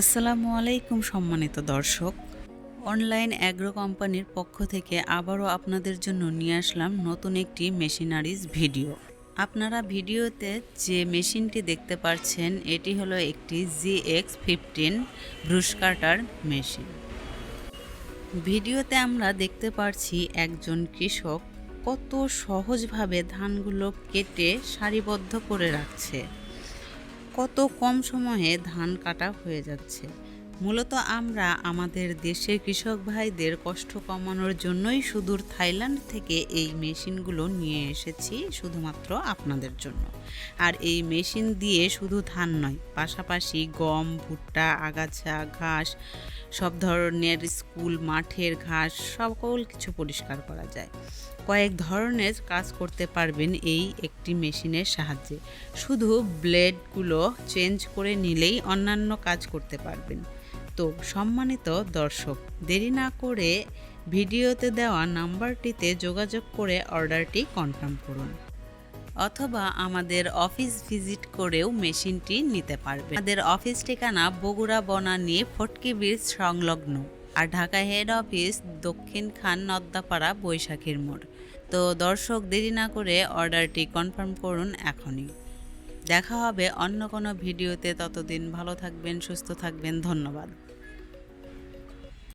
আসসালামু আলাইকুম সম্মানিত দর্শক। অনলাইন অ্যাগ্রো কোম্পানির পক্ষ থেকে আবারও আপনাদের জন্য নিয়ে আসলাম নতুন একটি মেশিনারিজ ভিডিও। আপনারা ভিডিওতে যে মেশিনটি দেখতে পাচ্ছেন এটি হলো একটি G X fifteen brush cutter machine. ভিডিওতে আমরা দেখতে পারছি একজন কৃষক কত সহজভাবে ধানগুলো কেটে সারিবদ্ধ করে রাখছে। কত কম সময়ে ধান কাটা হয়ে যাচ্ছে। মূলত আমরা আমাদের দেশের কৃষক ভাইদের কষ্ট কমানোর জন্যই সুদূর থাইল্যান্ড থেকে এই মেশিনগুলো নিয়ে এসেছি শুধুমাত্র আপনাদের জন্য। আর এই মেশিন দিয়ে শুধু ধান নয়, পাশাপাশি গম, ভুট্টা, আগাছা, ঘাস, সব ধরনের স্কুল, মাঠের ঘাস, সকল কিছু পরিষ্কার করা যায়। কয়েক ধরনের কাজ করতে পারবেন এই একটি মেশিনের সাহায্যে। শুধু ব্লেডগুলো চেঞ্জ করে নিলেই অন্যান্য কাজ করতে পারবেন। তো সম্মানিত দর্শক। দেরি না করে ভিডিওতে দেওয়া নাম্বারটিতে যোগাযোগ করে অর্ডারটি কনফার্ম করুন। অথবা আমাদের অফিস ভিজিট করেও মেশিনটি নিতে পারবে আমাদের অফিস ঠিকানা বগুড়া বনানী ফটকি ব্রিজ সংলগ্ন। আর ঢাকা হেড অফিস দক্ষিণ খান নদ্দাপাড়া বৈশাখীর মোড়। তো দর্শক, দেরি না করে অর্ডারটি কনফার্ম করুন এখনই। দেখা হবে অন্য কোনো ভিডিওতে। ততদিন ভালো থাকবেন, সুস্থ থাকবেন। ধন্যবাদ।